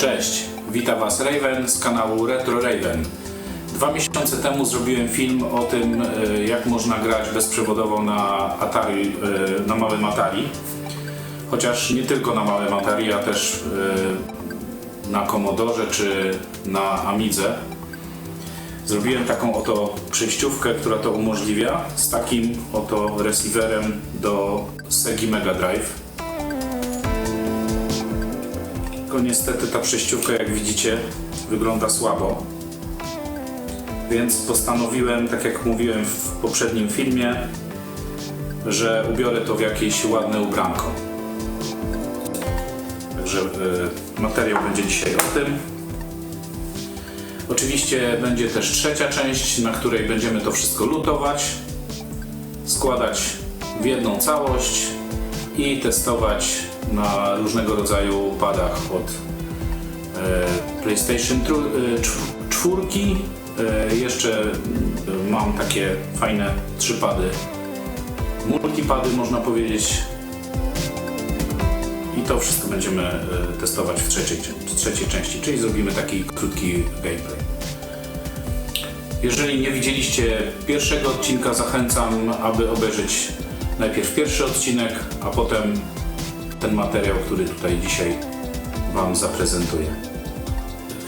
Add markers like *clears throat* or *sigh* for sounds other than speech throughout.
Cześć, witam Was Raven z kanału Retro Raven. Dwa miesiące temu zrobiłem film o tym, e, jak można grać bezprzewodowo na Atari, e, na małym Atari. Chociaż nie tylko na małym Atari, a też e, na Commodore czy na Amidze. Zrobiłem taką oto przejściówkę, która to umożliwia z takim oto receiverem do Segi Mega Drive. Tylko niestety ta przejściówka, jak widzicie, wygląda słabo. Więc postanowiłem, tak jak mówiłem w poprzednim filmie, że ubiorę to w jakieś ładne ubranko. Także y, materiał będzie dzisiaj o tym. Oczywiście będzie też trzecia część, na której będziemy to wszystko lutować, składać w jedną całość i testować na różnego rodzaju padach od e, PlayStation 4. E, jeszcze mm, mam takie fajne trzy pady. Multipady można powiedzieć. I to wszystko będziemy e, testować w trzeciej, w trzeciej części, czyli zrobimy taki krótki gameplay. Jeżeli nie widzieliście pierwszego odcinka, zachęcam, aby obejrzeć najpierw pierwszy odcinek, a potem ten materiał, który tutaj dzisiaj Wam zaprezentuję.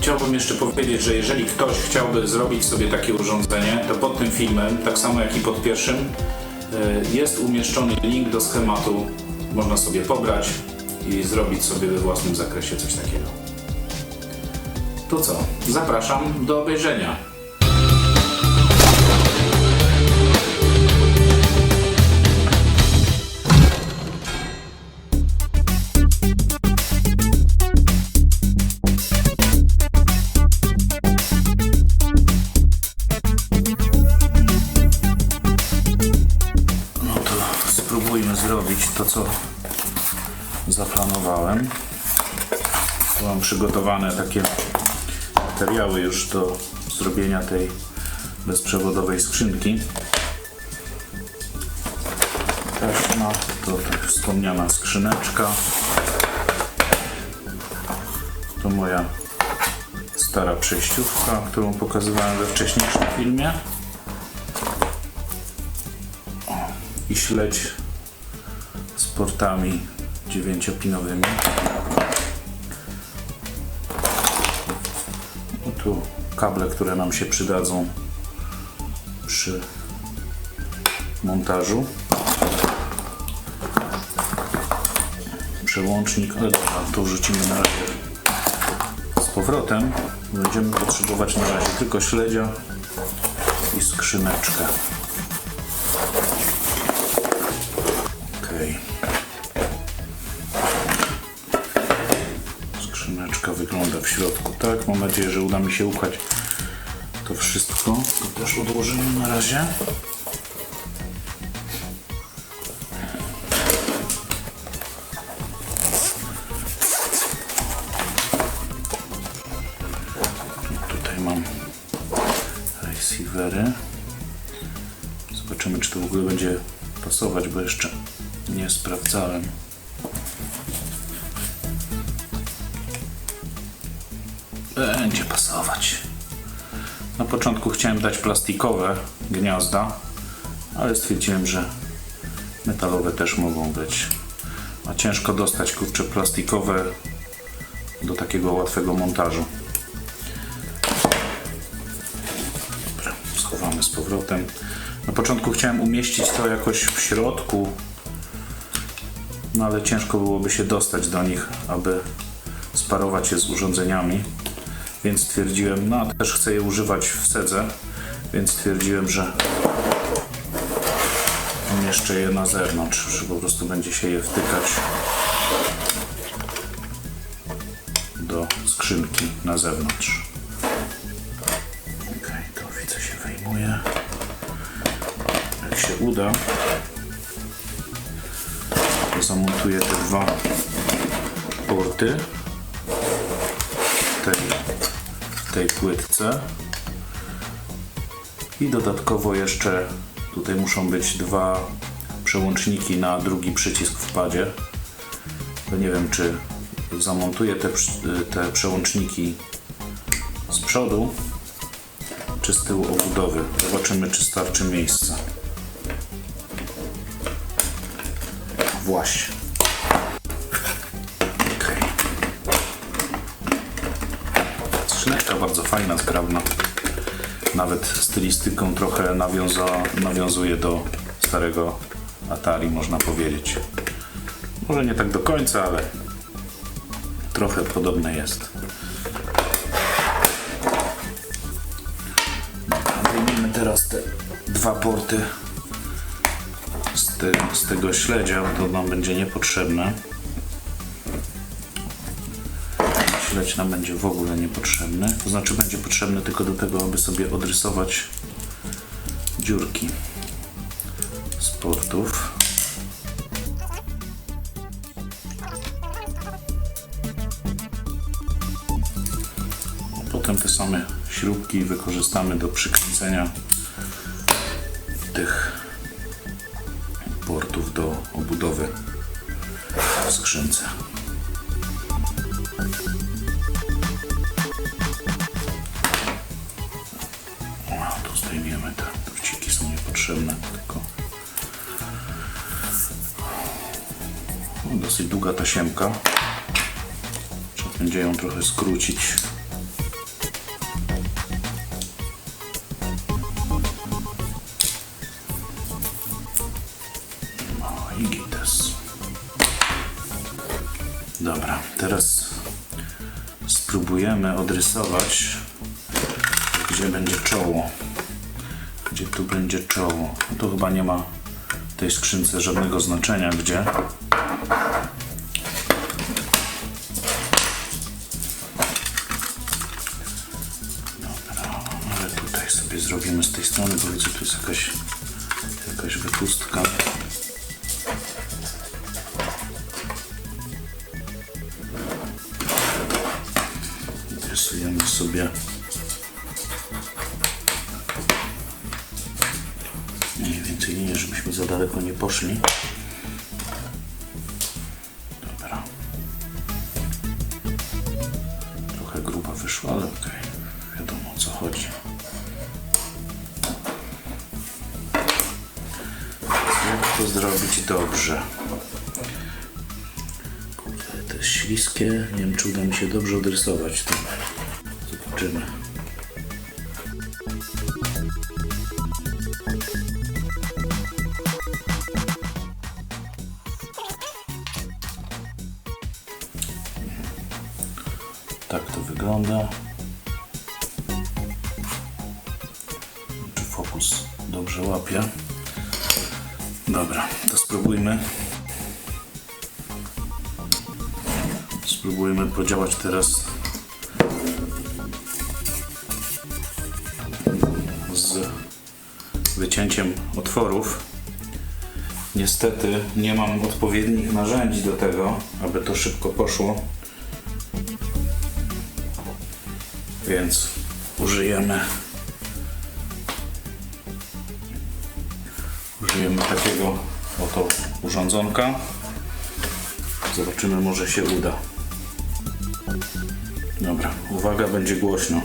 Chciałbym jeszcze powiedzieć, że jeżeli ktoś chciałby zrobić sobie takie urządzenie, to pod tym filmem, tak samo jak i pod pierwszym, y, jest umieszczony link do schematu. Można sobie pobrać i zrobić sobie we własnym zakresie coś takiego. To co? Zapraszam do obejrzenia. To, co zaplanowałem. Tu Mam przygotowane takie materiały już do zrobienia tej bezprzewodowej skrzynki. Taśma, to tak wspomniana skrzyneczka. To moja stara przejściówka, którą pokazywałem we wcześniejszym filmie. i śledź z portami dziewięciopinowymi. No tu kable, które nam się przydadzą przy montażu. Przełącznik, ale dobra, to wrzucimy na razie z powrotem. Będziemy potrzebować na razie tylko śledzia i skrzyneczkę. Środku tak. Mam nadzieję, że uda mi się upchać to wszystko. To też odłożymy na razie. Tutaj mam receivery. Zobaczymy, czy to w ogóle będzie pasować, bo jeszcze plastikowe gniazda, ale stwierdziłem, że metalowe też mogą być. A ciężko dostać kurcze plastikowe do takiego łatwego montażu. Dobra, schowamy z powrotem. Na początku chciałem umieścić to jakoś w środku, no ale ciężko byłoby się dostać do nich, aby sparować je z urządzeniami. Więc stwierdziłem, no też chcę je używać w sedze, więc stwierdziłem, że umieszczę je na zewnątrz, że po prostu będzie się je wtykać do skrzynki na zewnątrz. Ok, to widzę się wyjmuje jak się uda, to zamontuję te dwa porty w tej, w tej płytce i dodatkowo jeszcze tutaj muszą być dwa przełączniki na drugi przycisk w padzie. To nie wiem czy zamontuję te, te przełączniki z przodu czy z tyłu obudowy. Zobaczymy, czy starczy miejsca. Właśnie. Okej. Skrzyneczka bardzo fajna, zgrabna. Nawet stylistyką trochę nawiąza, nawiązuje do starego Atari, można powiedzieć. Może nie tak do końca, ale trochę podobne jest. Wyjmiemy teraz te dwa porty z, te, z tego śledzia, bo to nam będzie niepotrzebne. Nam będzie w ogóle niepotrzebny. To znaczy będzie potrzebny tylko do tego, aby sobie odrysować dziurki z portów. Potem te same śrubki wykorzystamy do przykręcenia tych portów do obudowy w skrzynce. Długa tasiemka. Trzeba będzie ją trochę skrócić. No i gites. Dobra, teraz spróbujemy odrysować, gdzie będzie czoło. Gdzie tu będzie czoło. No to chyba nie ma w tej skrzynce żadnego znaczenia, gdzie. Strony, bo widzę, tu jest jakaś, jakaś wypustka. Rysujemy sobie mniej więcej linię, żebyśmy za daleko nie poszli. Dobrze? Kurde, to jest śliskie. Nie wiem, czy uda mi się dobrze odrysować to. Zobaczymy. Tak to wygląda. Czy fokus dobrze łapie? Dobra, to spróbujmy. Spróbujmy podziałać teraz z wycięciem otworów. Niestety nie mam odpowiednich narzędzi do tego, aby to szybko poszło. Więc użyjemy takiego oto urządzonka. Zobaczymy, może się uda. Dobra, uwaga, będzie głośno.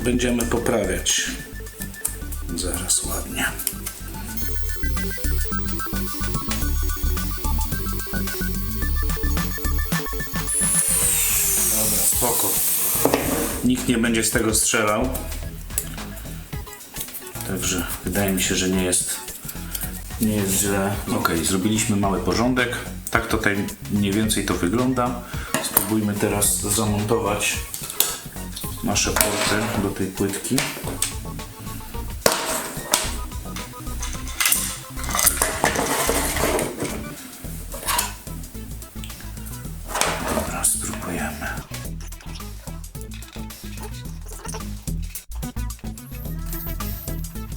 Będziemy poprawiać. Zaraz ładnie. Dobra, spoko. Nikt nie będzie z tego strzelał. Także wydaje mi się, że nie jest nie jest źle. Ok, zrobiliśmy mały porządek. Tak tutaj mniej więcej to wygląda. Spróbujmy teraz zamontować nasze porty do tej płytki. Spróbujemy.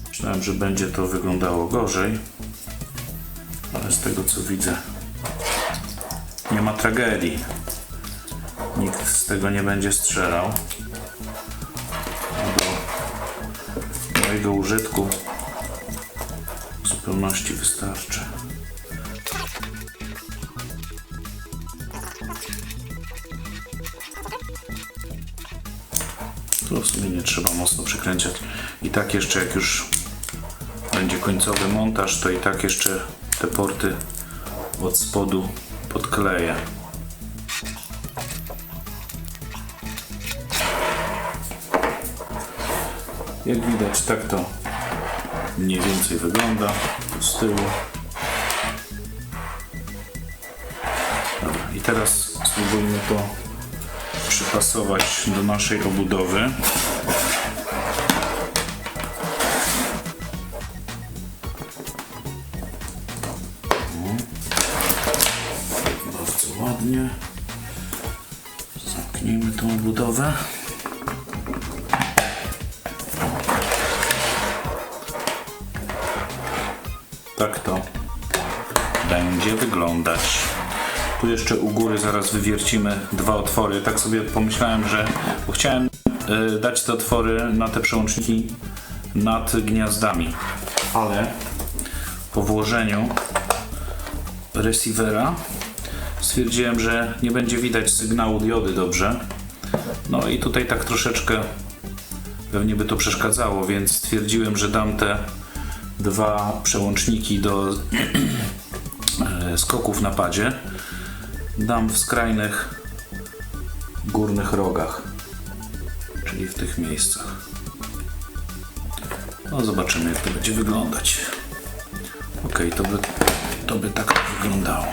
Myślałem, że będzie to wyglądało gorzej, ale z tego co widzę, nie ma tragedii. Nikt z tego nie będzie strzelał. Do mojego użytku w zupełności wystarczy. Tu w sumie nie trzeba mocno przykręcać. I tak jeszcze jak już będzie końcowy montaż, to i tak jeszcze te porty od spodu podkleję. Jak widać, tak to mniej więcej wygląda z tyłu. I teraz spróbujmy to przypasować do naszej obudowy. Bardzo ładnie. Zamknijmy tą obudowę. Wyglądać. Tu jeszcze u góry zaraz wywiercimy dwa otwory. Tak sobie pomyślałem, że chciałem y, dać te otwory na te przełączniki nad gniazdami, ale po włożeniu receivera stwierdziłem, że nie będzie widać sygnału diody dobrze. No i tutaj tak troszeczkę pewnie by to przeszkadzało, więc stwierdziłem, że dam te dwa przełączniki do *clears throat* skoków na dam w skrajnych górnych rogach, czyli w tych miejscach. No zobaczymy jak to będzie wyglądać. Ok, to by, to by tak wyglądało.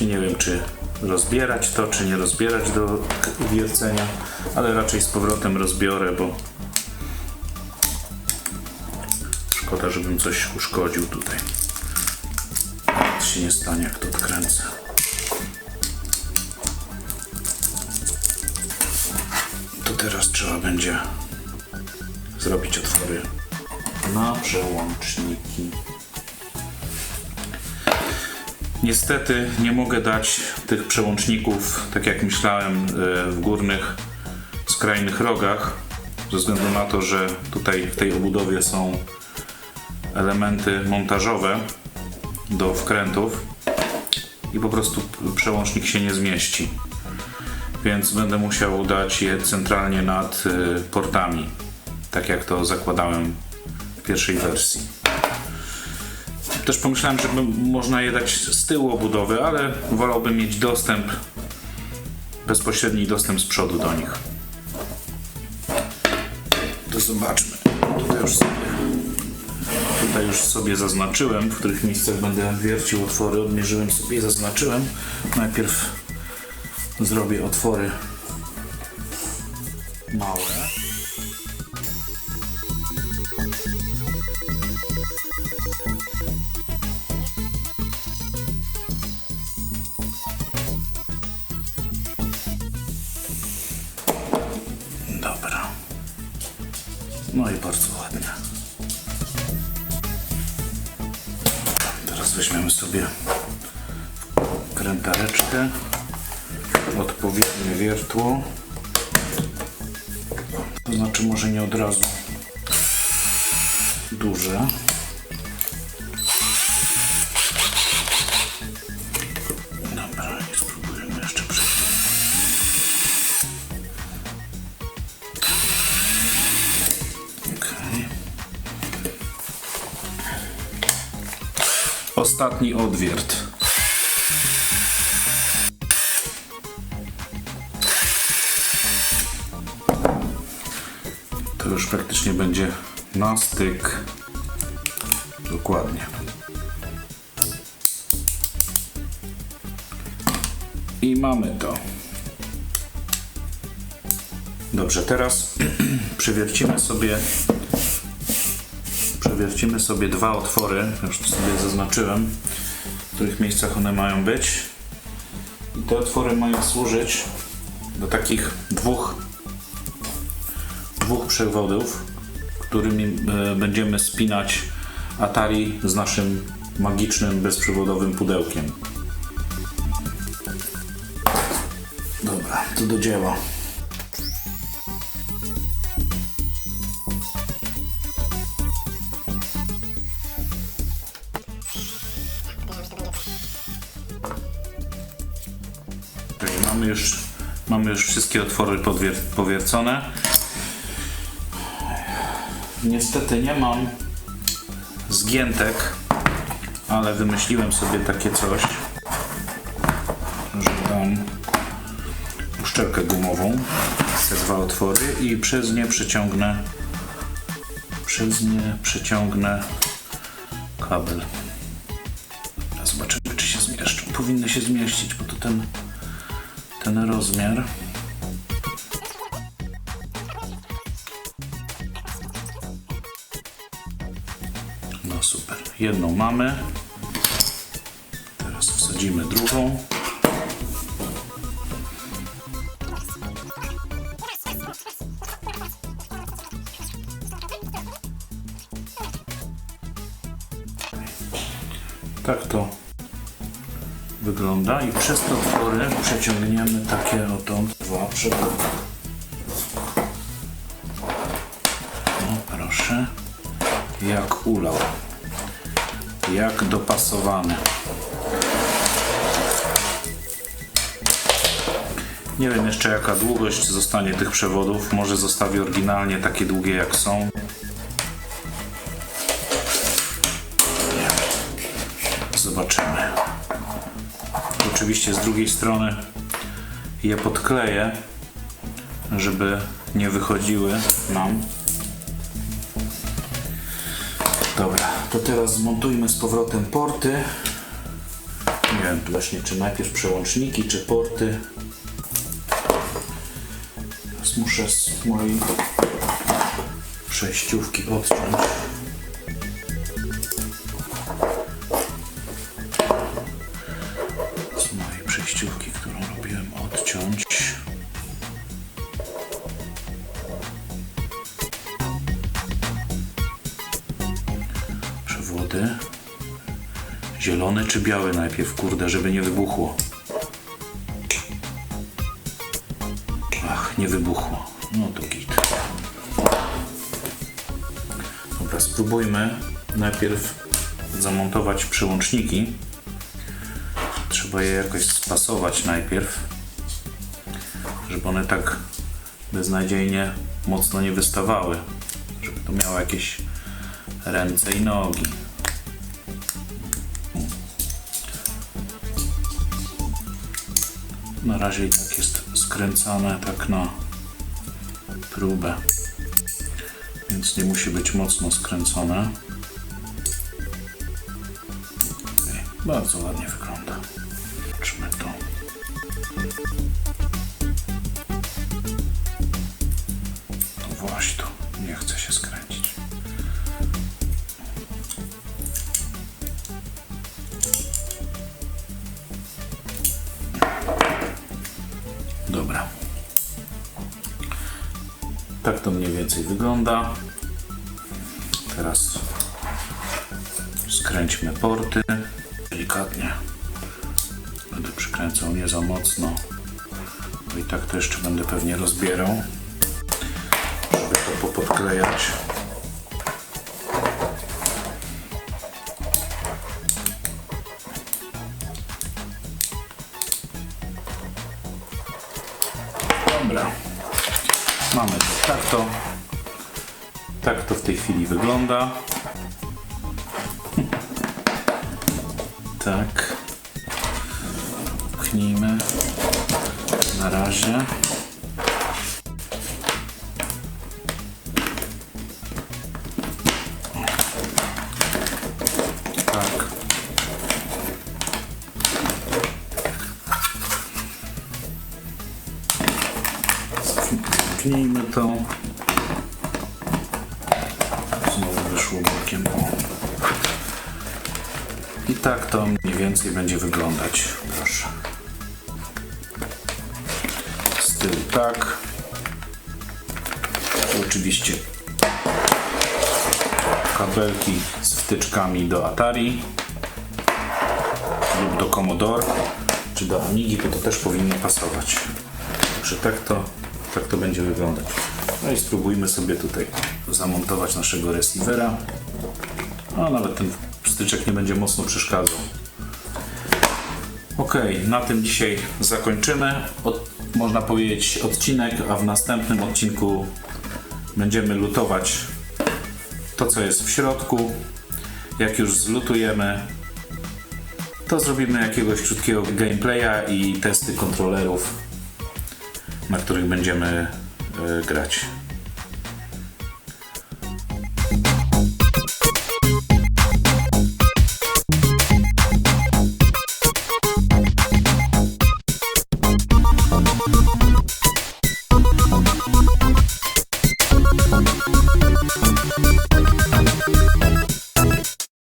Nie wiem, czy rozbierać to, czy nie rozbierać do wiercenia, ale raczej z powrotem rozbiorę, bo szkoda, żebym coś uszkodził tutaj. Nic się nie stanie, jak to odkręcę. To teraz trzeba będzie zrobić otwory na przełączniki. Niestety nie mogę dać tych przełączników, tak jak myślałem, e, w górnych skrajnych rogach, ze względu na to, że tutaj w tej obudowie są elementy montażowe do wkrętów i po prostu przełącznik się nie zmieści. Więc będę musiał dać je centralnie nad e, portami, tak jak to zakładałem w pierwszej wersji. Też pomyślałem, że można je dać z tyłu obudowy, ale wolałbym mieć dostęp, bezpośredni dostęp z przodu do nich. Zobaczmy. Tutaj już sobie, tutaj już sobie zaznaczyłem, w których miejscach będę wiercił otwory. Odmierzyłem sobie i zaznaczyłem. Najpierw zrobię otwory małe. No i bardzo ładnie. Teraz weźmiemy sobie krętareczkę, odpowiednie wiertło. To znaczy może nie od razu duże. Ostatni odwiert. To już praktycznie będzie na styk. Dokładnie. I mamy to. Dobrze, teraz *clears throat* przewiercimy sobie przewiercimy sobie dwa otwory, już to sobie zaznaczyłem, w których miejscach one mają być. I te otwory mają służyć do takich dwóch, dwóch przewodów, którymi e, będziemy spinać Atari z naszym magicznym, bezprzewodowym pudełkiem. Dobra, to do dzieła. Już, mamy już wszystkie otwory podwier- powiercone. Niestety nie mam zgiętek, ale wymyśliłem sobie takie coś, że dam uszczelkę gumową, te dwa otwory i przez nie przeciągnę przez nie przeciągnę kabel. Zobaczymy, czy się zmieszczą. Powinny się zmieścić, bo to ten, ten rozmiar. No super. Jedną mamy. Teraz wsadzimy drugą. Tak to wygląda i przez te przeciągniemy takie oto dwa przewody. No proszę, jak ulał, jak dopasowany. Nie wiem jeszcze jaka długość zostanie tych przewodów, może zostawię oryginalnie takie długie jak są. Oczywiście z drugiej strony je podkleję, żeby nie wychodziły nam. Dobra, to teraz zmontujmy z powrotem porty. Nie wiem właśnie, czy najpierw przełączniki, czy porty. Teraz muszę z mojej przejściówki odciąć. Czy biały najpierw, kurde, żeby nie wybuchło. Ach, nie wybuchło. No to git. Dobra, spróbujmy najpierw zamontować przyłączniki. Trzeba je jakoś spasować najpierw, żeby one tak beznadziejnie mocno nie wystawały, żeby to miało jakieś ręce i nogi. Na razie i tak jest skręcane tak na próbę, więc nie musi być mocno skręcone. Okej, Bardzo ładnie wygląda. Zobaczmy to. Właśnie tu. Nie chce się skręcić. To mniej więcej wygląda. Teraz skręćmy porty delikatnie. Będę przykręcał nie za mocno. Bo i tak to jeszcze będę pewnie rozbierał, żeby to popodklejać. Dobra. Mamy. Tak to. Tak to w tej chwili wygląda. Tak. Pchnijmy. Na razie. Tak to mniej więcej będzie wyglądać. Proszę. Z tyłu tak. Oczywiście kabelki z wtyczkami do Atari lub do Commodore czy do Amigi, bo to też powinno pasować. Także tak to, tak to będzie wyglądać. No i spróbujmy sobie tutaj zamontować naszego receivera. A nawet ten styczek nie będzie mocno przeszkadzał. Ok, na tym dzisiaj zakończymy. Od, można powiedzieć odcinek, a w następnym odcinku będziemy lutować to, co jest w środku. Jak już zlutujemy, to zrobimy jakiegoś krótkiego gameplaya i testy kontrolerów, na których będziemy e, grać.